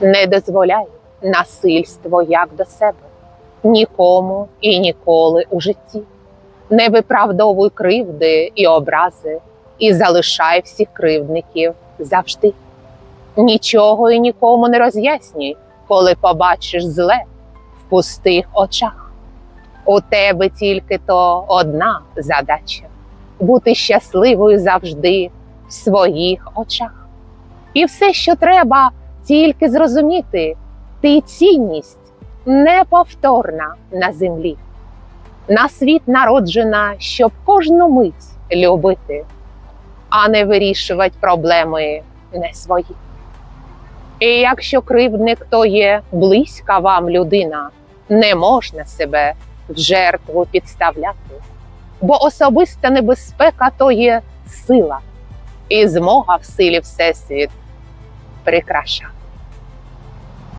Не дозволяй насильство як до себе, нікому і ніколи у житті. Не виправдовуй кривди і образи, і залишай всіх кривдників завжди. Нічого і нікому не роз'яснюй, коли побачиш зле в пустих очах. У тебе тільки то одна задача бути щасливою завжди в своїх очах. І все, що треба, тільки зрозуміти, ти цінність неповторна на землі. На світ народжена, щоб кожну мить любити, а не вирішувати проблеми не свої. І якщо кривдник, то є близька вам людина, не можна себе в жертву підставляти, бо особиста небезпека то є сила, і змога в силі Всесвіт pré-crachá.